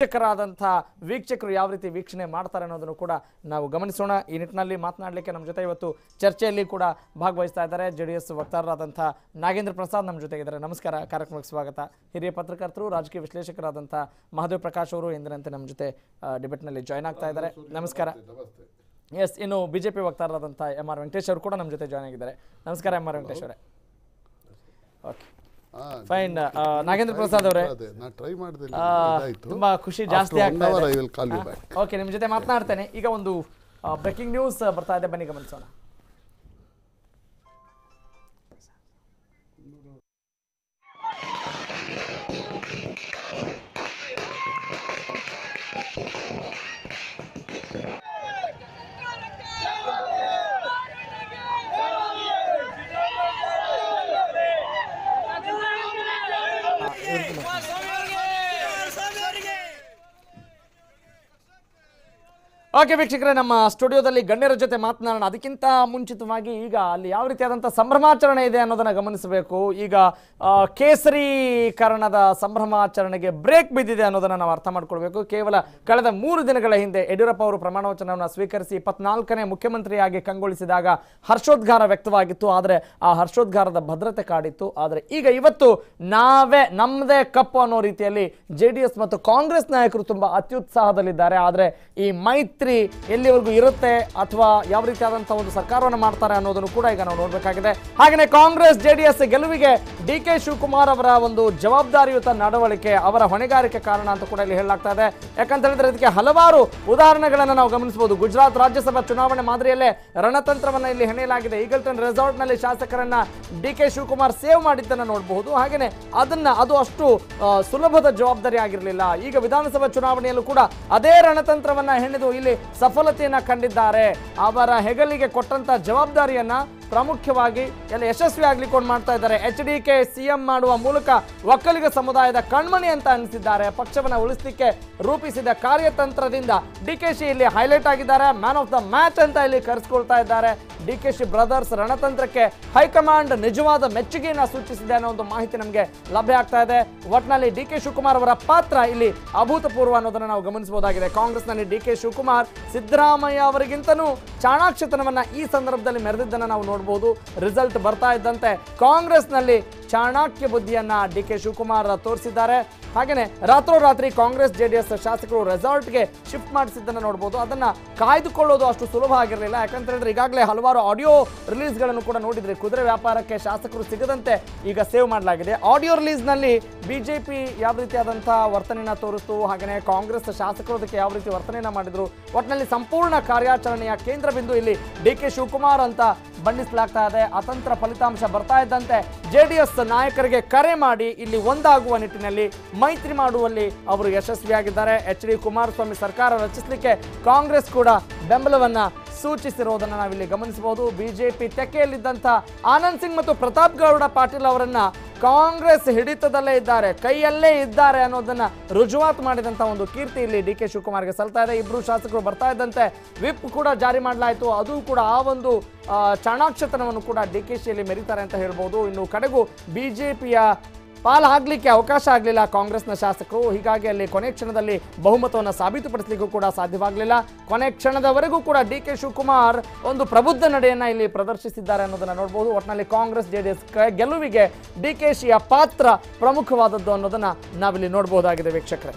ವೀಕ್ಷಕರಾದಂಥ ವೀಕ್ಷಕರು ಯಾವ ರೀತಿ ವೀಕ್ಷಣೆ ಮಾಡ್ತಾರೆ ಅನ್ನೋದನ್ನು ಕೂಡ ನಾವು ಗಮನಿಸೋಣ. ಈ ನಿಟ್ಟಿನಲ್ಲಿ ಮಾತನಾಡಲಿಕ್ಕೆ ನಮ್ಮ ಜೊತೆ ಇವತ್ತು ಚರ್ಚೆಯಲ್ಲಿ ಕೂಡ ಭಾಗವಹಿಸ್ತಾ ಇದ್ದಾರೆ. ಜೆ ಡಿ ಎಸ್ ವಕ್ತಾರರಾದಂಥ ನಾಗೇಂದ್ರ ಪ್ರಸಾದ್ ನಮ್ಮ ಜೊತೆಗಿದ್ದಾರೆ ನಮಸ್ಕಾರ. ಕಾರ್ಯಕ್ರಮಕ್ಕೆ ಸ್ವಾಗತ. ಹಿರಿಯ ಪತ್ರಕರ್ತರು ರಾಜಕೀಯ ವಿಶ್ಲೇಷಕರಾದಂಥ ಮಹಾದೇವ್ ಪ್ರಕಾಶ್ ಅವರು ಎಂದಿನಂತೆ ನಮ್ಮ ಜೊತೆ ಡಿಬೇಟ್ನಲ್ಲಿ ಜಾಯ್ನ್ ಆಗ್ತಾ ಇದ್ದಾರೆ. ನಮಸ್ಕಾರ. ಎಸ್ ಇನ್ನು ಬಿಜೆಪಿ ವಕ್ತಾರರಾದಂಥ ಎಂ ಆರ್ ವೆಂಕಟೇಶ್ ಅವರು ಕೂಡ ನಮ್ಮ ಜೊತೆ ಜಾಯ್ನ್ ಆಗಿದ್ದಾರೆ. ನಮಸ್ಕಾರ ಎಂ ಆರ್ ವೆಂಕಟೇಶ್ ಅವರೇ. ಓಕೆ ಫೈನ್ ನಾಗೇಂದ್ರ ಪ್ರಸಾದ್ ಅವರೇ. ಟ್ರೈ ಮಾಡಿದೆ ತುಂಬಾ ಖುಷಿ ಜಾಸ್ತಿ ಆಗ್ತಾ ಇದೆ. ಓಕೆ ನಿಮ್ಮ ಜೊತೆ ಮಾತನಾಡ್ತೇನೆ. ಈಗ ಒಂದು ಬ್ರೇಕಿಂಗ್ ನ್ಯೂಸ್ ಬರ್ತಾ ಇದೆ. ಬನ್ನಿ ಗಮನಿಸೋಣ. ಓಕೆ ವೀಕ್ಷಕರೇ, ನಮ್ಮ ಸ್ಟುಡಿಯೋದಲ್ಲಿ ಗಣ್ಯರ ಜೊತೆ ಮಾತನಾಡೋಣ. ಅದಕ್ಕಿಂತ ಮುಂಚಿತವಾಗಿ ಈಗ ಅಲ್ಲಿ ಯಾವ ರೀತಿಯಾದಂಥ ಸಂಭ್ರಮಾಚರಣೆ ಇದೆ ಅನ್ನೋದನ್ನು ಗಮನಿಸಬೇಕು. ಈಗ ಕೇಸರೀಕರಣದ ಸಂಭ್ರಮಾಚರಣೆಗೆ ಬ್ರೇಕ್ ಬಿದ್ದಿದೆ ಅನ್ನೋದನ್ನು ನಾವು ಅರ್ಥ ಮಾಡ್ಕೊಳ್ಬೇಕು. ಕೇವಲ ಕಳೆದ ಮೂರು ದಿನಗಳ ಹಿಂದೆ ಯಡಿಯೂರಪ್ಪ ಅವರು ಪ್ರಮಾಣ ವಚನವನ್ನು ಸ್ವೀಕರಿಸಿ ಇಪ್ಪತ್ನಾಲ್ಕನೇ ಮುಖ್ಯಮಂತ್ರಿಯಾಗಿ ಕಂಗೊಳಿಸಿದಾಗ ಹರ್ಷೋದ್ಗಾರ ವ್ಯಕ್ತವಾಗಿತ್ತು. ಆದರೆ ಆ ಹರ್ಷೋದ್ಗಾರದ ಭದ್ರತೆ ಕಾಡಿತ್ತು. ಆದರೆ ಈಗ ಇವತ್ತು ನಾವೇ ನಮ್ಮದೇ ಕಪ್ಪು ಅನ್ನೋ ರೀತಿಯಲ್ಲಿ ಜೆ ಮತ್ತು ಕಾಂಗ್ರೆಸ್ ನಾಯಕರು ತುಂಬ ಅತ್ಯುತ್ಸಾಹದಲ್ಲಿದ್ದಾರೆ. ಆದರೆ ಈ ಮೈತ್ರಿ ಎಲ್ಲಿವರೆಗೂ ಇರುತ್ತೆ ಅಥವಾ ಯಾವ ರೀತಿಯಾದಂತಹ ಒಂದು ಸರ್ಕಾರವನ್ನು ಮಾಡ್ತಾರೆ ಅನ್ನೋದನ್ನು ಕೂಡ ಈಗ ನಾವು ನೋಡಬೇಕಾಗಿದೆ. ಹಾಗೆಯೇ ಕಾಂಗ್ರೆಸ್ ಜೆ ಗೆಲುವಿಗೆ ಡಿ ಕೆ ಶಿವಕುಮಾರ್ ಅವರ ಒಂದು ಜವಾಬ್ದಾರಿಯುತ ನಡವಳಿಕೆ ಅವರ ಹೊಣೆಗಾರಿಕೆ ಕಾರಣ ಅಂತ ಕೂಡ ಇಲ್ಲಿ ಹೇಳಲಾಗ್ತಾ ಇದೆ. ಯಾಕಂತ ಹೇಳಿದ್ರೆ ಇದಕ್ಕೆ ಹಲವಾರು ಉದಾಹರಣೆಗಳನ್ನು ನಾವು ಗಮನಿಸಬಹುದು. ಗುಜರಾತ್ ರಾಜ್ಯಸಭಾ ಚುನಾವಣೆ ಮಾದರಿಯಲ್ಲೇ ರಣತಂತ್ರವನ್ನ ಇಲ್ಲಿ ಹೆಣೆಯಲಾಗಿದೆ. ಈಗಲ್ಟನ್ ರೆಸಾರ್ಟ್ನಲ್ಲಿ ಶಾಸಕರನ್ನ ಡಿ ಕೆ ಶಿವಕುಮಾರ್ ಸೇವ್ ಮಾಡಿದ್ದನ್ನ ನೋಡಬಹುದು. ಹಾಗೆಯೇ ಅದನ್ನ ಅದು ಅಷ್ಟು ಸುಲಭದ ಜವಾಬ್ದಾರಿ ಆಗಿರಲಿಲ್ಲ. ಈಗ ವಿಧಾನಸಭಾ ಚುನಾವಣೆಯಲ್ಲೂ ಕೂಡ ಅದೇ ರಣತಂತ್ರವನ್ನ ಹೆಣೆದು ಇಲ್ಲಿ ಸಫಲತೆಯನ್ನ ಕಂಡಿದ್ದಾರೆ. ಅವರ ಹೆಗಲಿಗೆ ಕೊಟ್ಟಂತ ಜವಾಬ್ದಾರಿಯನ್ನ ಪ್ರಾಮುಖ್ಯವಾಗಿ ಎಲ್ಲ ಯಶಸ್ವಿ ಆಗ್ಲಿಕ್ಕೊಂಡು ಮಾಡ್ತಾ ಇದ್ದಾರೆ. ಎಚ್ ಡಿ ಕೆ ಸಿಎಂ ಮಾಡುವ ಮೂಲಕ ಒಕ್ಕಲಿಗ ಸಮುದಾಯದ ಕಣ್ಮಣಿ ಅಂತ ಅನಿಸಿದ್ದಾರೆ ಪಕ್ಷವನ್ನ ಉಳಿಸಲಿಕ್ಕೆ ರೂಪಿಸಿದ ಕಾರ್ಯತಂತ್ರದಿಂದ ಡಿ ಕೆ ಶಿ ಇಲ್ಲಿ ಹೈಲೈಟ್ ಆಗಿದ್ದಾರೆ. ಮ್ಯಾನ್ ಆಫ್ ದ ಮ್ಯಾಚ್ ಅಂತ ಇಲ್ಲಿ ಕರೆಸ್ಕೊಳ್ತಾ ಇದ್ದಾರೆ. ಡಿ ಕೆ ಶಿ ಬ್ರದರ್ಸ್ ರಣತಂತ್ರಕ್ಕೆ ಹೈಕಮಾಂಡ್ ನಿಜವಾದ ಮೆಚ್ಚುಗೆಯನ್ನು ಸೂಚಿಸಿದೆ ಅನ್ನೋ ಒಂದು ಮಾಹಿತಿ ನಮಗೆ ಲಭ್ಯ ಆಗ್ತಾ ಇದೆ. ಒಟ್ನಲ್ಲಿ ಡಿ ಕೆ ಶಿವಕುಮಾರ್ ಅವರ ಪಾತ್ರ ಇಲ್ಲಿ ಅಭೂತಪೂರ್ವ ಅನ್ನೋದನ್ನ ನಾವು ಗಮನಿಸಬಹುದಾಗಿದೆ. ಕಾಂಗ್ರೆಸ್ನಲ್ಲಿ ಡಿ ಕೆ ಶಿವಕುಮಾರ್ ಸಿದ್ದರಾಮಯ್ಯ ಅವರಿಗಿಂತನೂ ಚಾಣಾಕ್ಷತನವನ್ನ ಈ ಸಂದರ್ಭದಲ್ಲಿ ಮೆರೆದಿದ್ದನ್ನ ನಾವು ನೋಡಬಹುದು ರಿಸಲ್ಟ್ ಬರ್ತಾ ಇದ್ದಂತೆ ಕಾಂಗ್ರೆಸ್ನಲ್ಲಿ ಚಾಣಾಕ್ಯ ಬುದ್ಧಿಯನ್ನ ಡಿ ಕೆ ಶಿವಕುಮಾರ್ ತೋರಿಸಿದ್ದಾರೆ. ಹಾಗೇನೆ ರಾತ್ರೋರಾತ್ರಿ ಕಾಂಗ್ರೆಸ್ ಜೆಡಿಎಸ್ ಶಾಸಕರು ರೆಸಾರ್ಟ್ಗೆ ಶಿಫ್ಟ್ ಮಾಡಿಸಿದ್ದನ್ನು ನೋಡಬಹುದು ಅದನ್ನ ಕಾಯ್ದುಕೊಳ್ಳೋದು ಅಷ್ಟು ಸುಲಭ ಆಗಿರಲಿಲ್ಲ. ಯಾಕಂತ ಹೇಳಿದ್ರೆ ಈಗಾಗಲೇ ಹಲವಾರು ಆಡಿಯೋ ರಿಲೀಸ್ಗಳನ್ನು ಕೂಡ ನೋಡಿದ್ರೆ ಕುದುರೆ ವ್ಯಾಪಾರಕ್ಕೆ ಶಾಸಕರು ಸಿಗದಂತೆ ಈಗ ಸೇವ್ ಮಾಡಲಾಗಿದೆ. ಆಡಿಯೋ ರಿಲೀಸ್ನಲ್ಲಿ ಬಿಜೆಪಿ ಯಾವ ರೀತಿಯಾದಂತಹ ವರ್ತನೆಯನ್ನ ತೋರಿಸ್ತು ಹಾಗೆಯೇ ಕಾಂಗ್ರೆಸ್ ಶಾಸಕರು ಅದಕ್ಕೆ ಯಾವ ರೀತಿ ವರ್ತನೆಯನ್ನ ಮಾಡಿದ್ರು ಒಟ್ಟಿನಲ್ಲಿ ಸಂಪೂರ್ಣ ಕಾರ್ಯಾಚರಣೆಯ ಕೇಂದ್ರ ಬಿಂದು ಇಲ್ಲಿ ಡಿ ಕೆ ಶಿವಕುಮಾರ್ ಅಂತ ಬಣ್ಣಿಸಲಾಗ್ತಾ ಇದೆ. ಅತಂತ್ರ ಫಲಿತಾಂಶ ಬರ್ತಾ ಇದ್ದಂತೆ ಜೆಡಿಎಸ್ ನಾಯಕರಿಗೆ ಕರೆ ಮಾಡಿ ಇಲ್ಲಿ ಒಂದಾಗುವ ನಿಟ್ಟಿನಲ್ಲಿ ಮೈತ್ರಿ ಮಾಡುವಲ್ಲಿ ಅವರು ಯಶಸ್ವಿಯಾಗಿದ್ದಾರೆ. ಎಚ್ ಡಿ ಕುಮಾರಸ್ವಾಮಿ ಸರ್ಕಾರ ರಚಿಸಲಿಕ್ಕೆ ಕಾಂಗ್ರೆಸ್ ಕೂಡ ಬೆಂಬಲವನ್ನ ಸೂಚಿಸಿರೋದನ್ನ ನಾವಿಲ್ಲಿ ಗಮನಿಸಬಹುದು. ಬಿಜೆಪಿ ತೆಕ್ಕೆಯಲ್ಲಿದ್ದಂಥ ಆನಂದ್ ಸಿಂಗ್ ಮತ್ತು ಪ್ರತಾಪ್ ಗೌಡ ಪಾಟೀಲ್ ಅವರನ್ನ ಕಾಂಗ್ರೆಸ್ ಹಿಡಿತದಲ್ಲೇ ಇದ್ದಾರೆ. ಕೈಯಲ್ಲೇ ಇದ್ದಾರೆ ಅನ್ನೋದನ್ನ ರುಜುವಾತು ಮಾಡಿದಂತ ಒಂದು ಕೀರ್ತಿ ಇಲ್ಲಿ ಡಿ ಕೆ ಶಿವಕುಮಾರ್ಗೆ ಸಲ್ತಾ ಇದೆ. ಇಬ್ರು ಶಾಸಕರು ಬರ್ತಾ ಇದ್ದಂತೆ ವಿಪ್ ಕೂಡ ಜಾರಿ ಮಾಡಲಾಯಿತು. ಅದು ಕೂಡ ಆ ಒಂದು ಚಾಣಾಕ್ಷತನವನ್ನು ಕೂಡ ಡಿ ಕೆ ಶಿಯಲ್ಲಿ ಮೆರೀತಾರೆ ಅಂತ ಹೇಳ್ಬೋದು. ಇನ್ನು ಕಡೆಗೂ ಬಿಜೆಪಿಯ ಪಾಲು ಆಗ್ಲಿಕ್ಕೆ ಅವಕಾಶ ಆಗಲಿಲ್ಲ ಕಾಂಗ್ರೆಸ್ನ ಶಾಸಕರು. ಹೀಗಾಗಿ ಅಲ್ಲಿ ಕೊನೆ ಕ್ಷಣದಲ್ಲಿ ಬಹುಮತವನ್ನು ಸಾಬೀತುಪಡಿಸಲಿಕ್ಕೂ ಕೂಡ ಸಾಧ್ಯವಾಗಲಿಲ್ಲ. ಕೊನೆ ಕ್ಷಣದವರೆಗೂ ಕೂಡ ಡಿ ಕೆ ಶಿವಕುಮಾರ್ ಒಂದು ಪ್ರಬುದ್ಧ ನಡೆಯನ್ನು ಇಲ್ಲಿ ಪ್ರದರ್ಶಿಸಿದ್ದಾರೆ ಅನ್ನೋದನ್ನ ನೋಡಬಹುದು ಒಟ್ಟಿನಲ್ಲಿ ಕಾಂಗ್ರೆಸ್, ಜೆಡಿಎಸ್ ಗೆಲುವಿಗೆ ಡಿ ಕೆ ಶಿಯ ಪಾತ್ರ ಪ್ರಮುಖವಾದದ್ದು ಅನ್ನೋದನ್ನ ನಾವಿಲ್ಲಿ ನೋಡಬಹುದಾಗಿದೆ ವೀಕ್ಷಕರೇ.